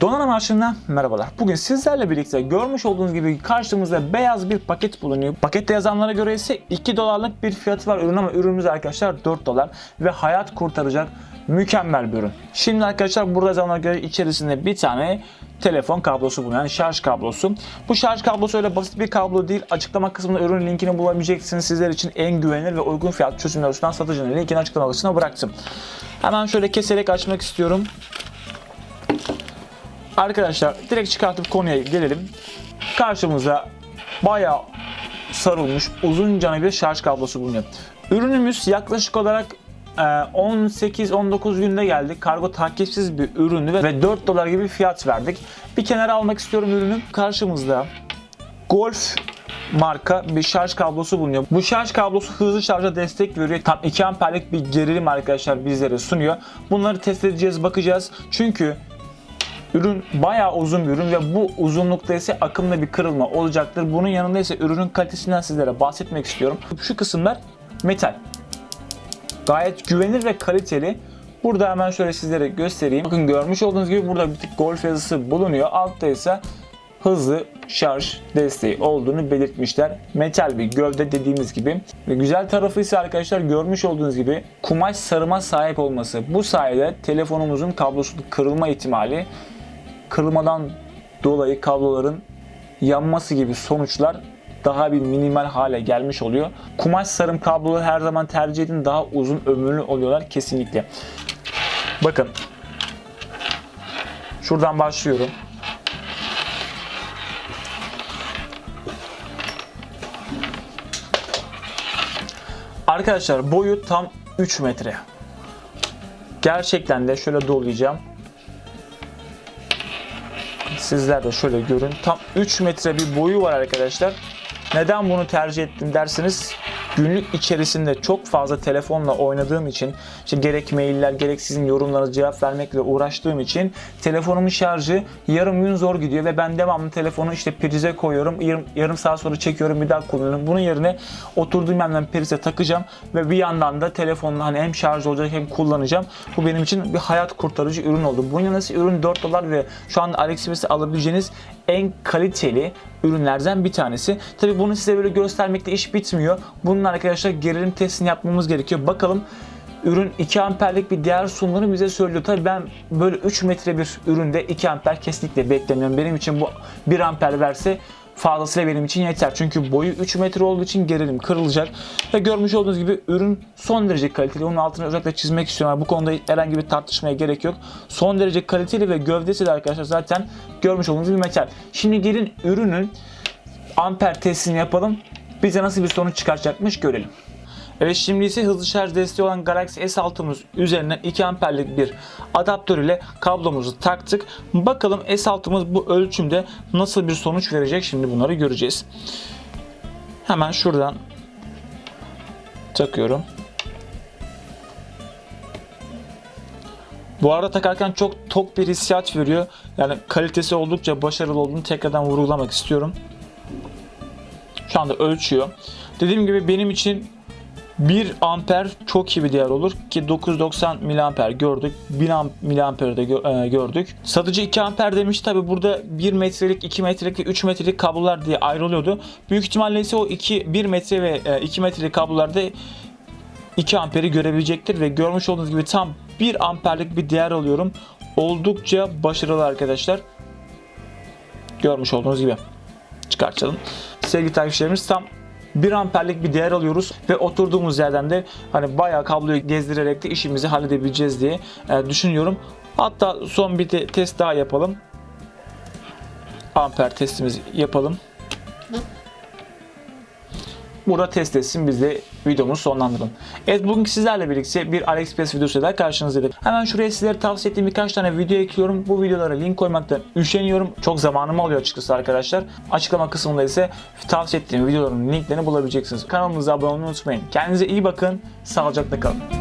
Donanım Arşiv'den merhabalar. Bugün sizlerle birlikte görmüş olduğunuz gibi karşımızda beyaz bir paket bulunuyor. Pakette yazanlara göre ise 2 dolarlık bir fiyatı var ürün ama ürünümüz arkadaşlar 4 dolar ve hayat kurtaracak mükemmel bir ürün. Şimdi arkadaşlar burada yazanlara göre içerisinde bir tane telefon kablosu bulunan şarj kablosu. Bu şarj kablosu öyle basit bir kablo değil. Açıklama kısmında ürün linkini bulabileceksiniz. Sizler için en güvenilir ve uygun fiyat çözümler sunan satıcının linkini açıklama kısmına bıraktım. Hemen şöyle keserek açmak istiyorum. Arkadaşlar direkt çıkartıp konuya gelelim. Karşımıza bayağı sarılmış uzunca bir şarj kablosu bulunuyor. Ürünümüz yaklaşık olarak 18-19 günde geldi. Kargo takipsiz bir ürünü ve 4 dolar gibi fiyat verdik. Bir kenara almak istiyorum ürünü. Karşımızda Golf marka bir şarj kablosu bulunuyor. Bu şarj kablosu hızlı şarja destek veriyor. Tam 2 amperlik bir gerilim arkadaşlar bizlere sunuyor. Bunları test edeceğiz, bakacağız. Çünkü Ürün bayağı uzun bir ürün ve bu uzunlukta ise akımda bir kırılma olacaktır. Bunun yanında ise ürünün kalitesinden sizlere bahsetmek istiyorum. Şu kısımlar metal. Gayet güvenilir ve kaliteli. Burada hemen şöyle sizlere göstereyim. Bakın görmüş olduğunuz gibi burada bir tık golf yazısı bulunuyor. Altta ise hızlı şarj desteği olduğunu belirtmişler. Metal bir gövde dediğimiz gibi. Ve güzel tarafı ise arkadaşlar görmüş olduğunuz gibi kumaş sarıma sahip olması. Bu sayede telefonumuzun kablosunun kırılma ihtimali kırılmadan dolayı kabloların yanması gibi sonuçlar daha bir minimal hale gelmiş oluyor. Kumaş sarım kabloları her zaman tercih edin. Daha uzun ömürlü oluyorlar kesinlikle. Bakın. Şuradan başlıyorum. Arkadaşlar boyu tam 3 metre. Gerçekten de şöyle dolayacağım. Sizler de şöyle görün. Tam 3 metre bir boyu var arkadaşlar. Neden bunu tercih ettim derseniz günlük içerisinde çok fazla telefonla oynadığım için işte gerek mailler gerek sizin yorumlarınıza cevap vermekle uğraştığım için telefonumun şarjı yarım gün zor gidiyor ve ben devamlı telefonu işte prize koyuyorum yarım, yarım saat sonra çekiyorum bir daha kullanıyorum. Bunun yerine oturduğum yerden prize takacağım ve bir yandan da telefonla hani hem şarj olacak hem kullanacağım. Bu benim için bir hayat kurtarıcı ürün oldu. Bunun ise ürün 4 dolar ve şu anda AliExpress'te alabileceğiniz en kaliteli ürünlerden bir tanesi. Tabi bunu size böyle göstermekte iş bitmiyor. Bunun arkadaşlar gerilim testini yapmamız gerekiyor. Bakalım ürün 2 amperlik bir değer sunduğunu bize söylüyor. Tabi ben böyle 3 metre bir üründe 2 amper kesinlikle beklemiyorum. Benim için bu 1 amper verse fazlasıyla benim için yeter. Çünkü boyu 3 metre olduğu için gerilim kırılacak. Ve görmüş olduğunuz gibi ürün son derece kaliteli. Onun altını özellikle çizmek istiyorum. Bu konuda herhangi bir tartışmaya gerek yok. Son derece kaliteli ve gövdesi de arkadaşlar zaten görmüş olduğunuz gibi metal. Şimdi gelin ürünün amper testini yapalım. Bize nasıl bir sonuç çıkartacakmış görelim. Evet şimdi ise hızlı şarj desteği olan Galaxy S6'mız üzerine 2 amperlik bir adaptör ile kablomuzu taktık. Bakalım S6'mız bu ölçümde nasıl bir sonuç verecek şimdi bunları göreceğiz. Hemen şuradan takıyorum. Bu arada takarken çok tok bir hissiyat veriyor. Yani kalitesi oldukça başarılı olduğunu tekrardan vurgulamak istiyorum. Şu anda ölçüyor. Dediğim gibi benim için 1 amper çok iyi bir değer olur ki 990 miliamper gördük. 1000 miliamper de e, gördük. Satıcı 2 amper demiş. Tabi burada 1 metrelik, 2 metrelik ve 3 metrelik kablolar diye ayrılıyordu. Büyük ihtimalle ise o 2 1 metre ve e, 2 metrelik kablolarda 2 amperi görebilecektir ve görmüş olduğunuz gibi tam 1 amperlik bir değer alıyorum. Oldukça başarılı arkadaşlar. Görmüş olduğunuz gibi. Çıkartalım. Sevgili takipçilerimiz tam 1 amperlik bir değer alıyoruz ve oturduğumuz yerden de hani bayağı kabloyu gezdirerek de işimizi halledebileceğiz diye e, düşünüyorum. Hatta son bir de test daha yapalım. Amper testimizi yapalım. Burada test etsin biz de videomuzu sonlandıralım. Evet bugün sizlerle birlikte bir AliExpress videosu daha karşınızdaydık. Hemen şuraya sizlere tavsiye ettiğim birkaç tane video ekliyorum. Bu videolara link koymaktan üşeniyorum. Çok zamanımı alıyor açıkçası arkadaşlar. Açıklama kısmında ise tavsiye ettiğim videoların linklerini bulabileceksiniz. Kanalımıza abone olmayı unutmayın. Kendinize iyi bakın. Sağlıcakla kalın.